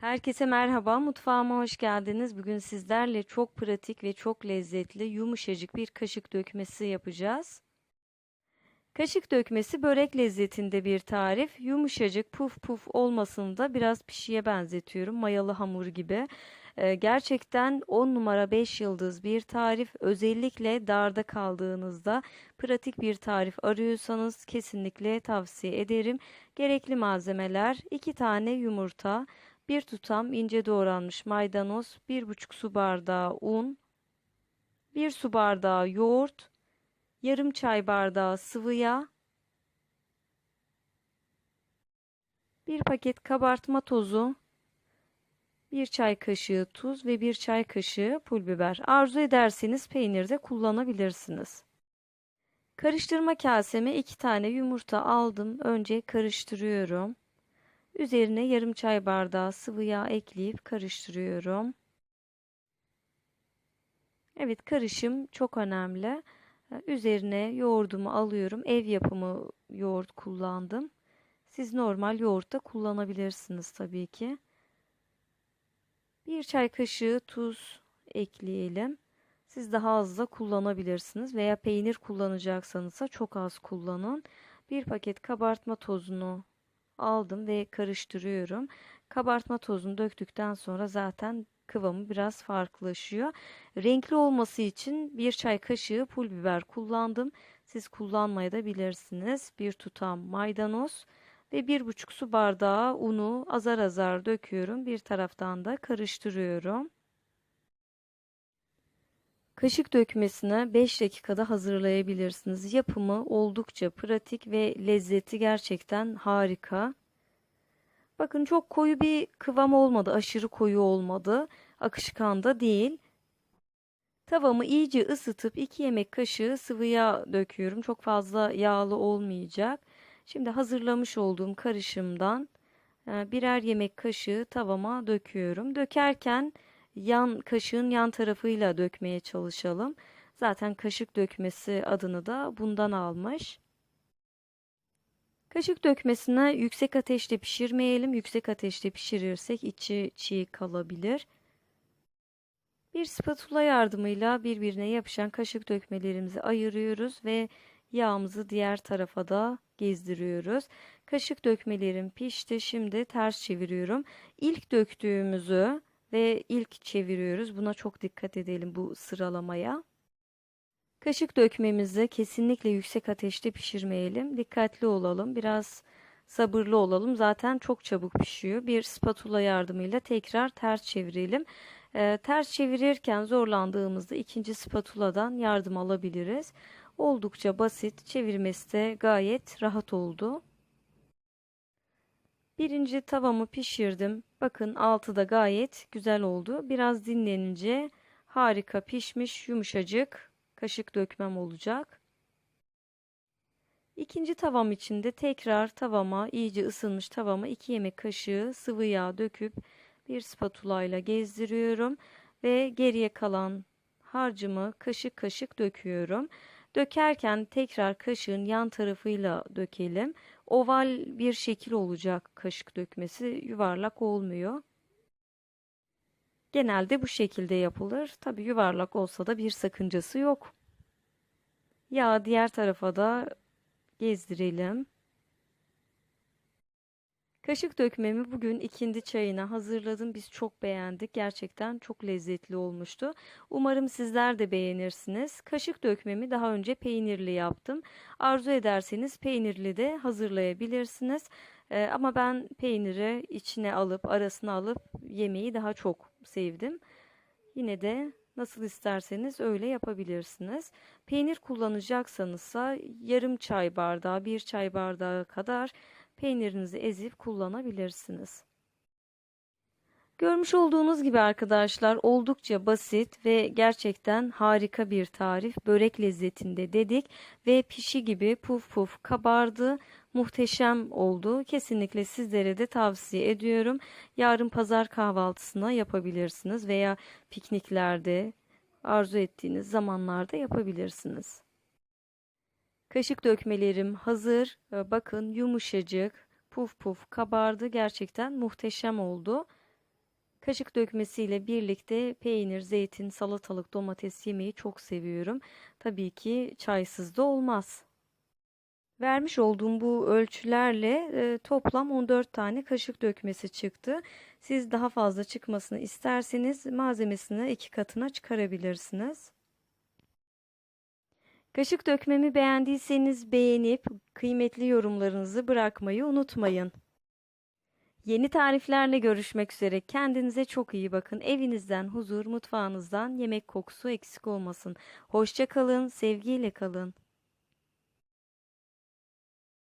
Herkese merhaba, mutfağıma hoş geldiniz. Bugün sizlerle çok pratik ve çok lezzetli, yumuşacık bir kaşık dökmesi yapacağız. Kaşık dökmesi börek lezzetinde bir tarif. Yumuşacık, puf puf olmasını da biraz pişiye benzetiyorum. Mayalı hamur gibi. Ee, gerçekten 10 numara 5 yıldız bir tarif. Özellikle darda kaldığınızda pratik bir tarif arıyorsanız kesinlikle tavsiye ederim. Gerekli malzemeler 2 tane yumurta, 1 tutam ince doğranmış maydanoz, 1,5 su bardağı un, 1 su bardağı yoğurt, yarım çay bardağı sıvı yağ, 1 paket kabartma tozu, 1 çay kaşığı tuz ve 1 çay kaşığı pul biber. Arzu ederseniz peynir de kullanabilirsiniz. Karıştırma kaseme 2 tane yumurta aldım. Önce karıştırıyorum. Üzerine yarım çay bardağı sıvı yağ ekleyip karıştırıyorum. Evet karışım çok önemli. Üzerine yoğurdumu alıyorum. Ev yapımı yoğurt kullandım. Siz normal yoğurt da kullanabilirsiniz tabii ki. Bir çay kaşığı tuz ekleyelim. Siz daha az da kullanabilirsiniz veya peynir kullanacaksanız da çok az kullanın. Bir paket kabartma tozunu aldım ve karıştırıyorum. Kabartma tozunu döktükten sonra zaten kıvamı biraz farklılaşıyor. Renkli olması için bir çay kaşığı pul biber kullandım. Siz kullanmaya da bilirsiniz. Bir tutam maydanoz ve bir buçuk su bardağı unu azar azar döküyorum. Bir taraftan da karıştırıyorum. Kaşık dökmesine 5 dakikada hazırlayabilirsiniz. Yapımı oldukça pratik ve lezzeti gerçekten harika. Bakın çok koyu bir kıvam olmadı. Aşırı koyu olmadı. Akışkan da değil. Tavamı iyice ısıtıp 2 yemek kaşığı sıvı yağ döküyorum. Çok fazla yağlı olmayacak. Şimdi hazırlamış olduğum karışımdan e, birer yemek kaşığı tavama döküyorum. Dökerken yan kaşığın yan tarafıyla dökmeye çalışalım. Zaten kaşık dökmesi adını da bundan almış. Kaşık dökmesine yüksek ateşte pişirmeyelim. Yüksek ateşte pişirirsek içi çiğ kalabilir. Bir spatula yardımıyla birbirine yapışan kaşık dökmelerimizi ayırıyoruz ve yağımızı diğer tarafa da gezdiriyoruz. Kaşık dökmelerim pişti. Şimdi ters çeviriyorum. İlk döktüğümüzü ve ilk çeviriyoruz. Buna çok dikkat edelim bu sıralamaya. Kaşık dökmemizi kesinlikle yüksek ateşte pişirmeyelim. Dikkatli olalım. Biraz sabırlı olalım. Zaten çok çabuk pişiyor. Bir spatula yardımıyla tekrar ters çevirelim. Ee, ters çevirirken zorlandığımızda ikinci spatuladan yardım alabiliriz. Oldukça basit. Çevirmesi de gayet rahat oldu. Birinci tavamı pişirdim. Bakın altı da gayet güzel oldu. Biraz dinlenince harika pişmiş, yumuşacık kaşık dökmem olacak. İkinci tavam için de tekrar tavama iyice ısınmış tavama 2 yemek kaşığı sıvı yağ döküp bir spatula ile gezdiriyorum ve geriye kalan harcımı kaşık kaşık döküyorum. Dökerken tekrar kaşığın yan tarafıyla dökelim. Oval bir şekil olacak kaşık dökmesi yuvarlak olmuyor. Genelde bu şekilde yapılır. Tabi yuvarlak olsa da bir sakıncası yok. Yağı diğer tarafa da gezdirelim. Kaşık dökmemi bugün ikindi çayına hazırladım. Biz çok beğendik. Gerçekten çok lezzetli olmuştu. Umarım sizler de beğenirsiniz. Kaşık dökmemi daha önce peynirli yaptım. Arzu ederseniz peynirli de hazırlayabilirsiniz. Ee, ama ben peyniri içine alıp arasına alıp yemeği daha çok sevdim. Yine de nasıl isterseniz öyle yapabilirsiniz. Peynir kullanacaksanız yarım çay bardağı, bir çay bardağı kadar peynirinizi ezip kullanabilirsiniz. Görmüş olduğunuz gibi arkadaşlar oldukça basit ve gerçekten harika bir tarif. Börek lezzetinde dedik ve pişi gibi puf puf kabardı. Muhteşem oldu. Kesinlikle sizlere de tavsiye ediyorum. Yarın pazar kahvaltısına yapabilirsiniz veya pikniklerde arzu ettiğiniz zamanlarda yapabilirsiniz. Kaşık dökmelerim hazır. Bakın yumuşacık, puf puf kabardı. Gerçekten muhteşem oldu. Kaşık dökmesiyle birlikte peynir, zeytin, salatalık, domates yemeyi çok seviyorum. Tabii ki çaysız da olmaz. Vermiş olduğum bu ölçülerle e, toplam 14 tane kaşık dökmesi çıktı. Siz daha fazla çıkmasını isterseniz malzemesini iki katına çıkarabilirsiniz. Kaşık dökmemi beğendiyseniz beğenip kıymetli yorumlarınızı bırakmayı unutmayın. Yeni tariflerle görüşmek üzere. Kendinize çok iyi bakın. Evinizden huzur, mutfağınızdan yemek kokusu eksik olmasın. Hoşça kalın, sevgiyle kalın.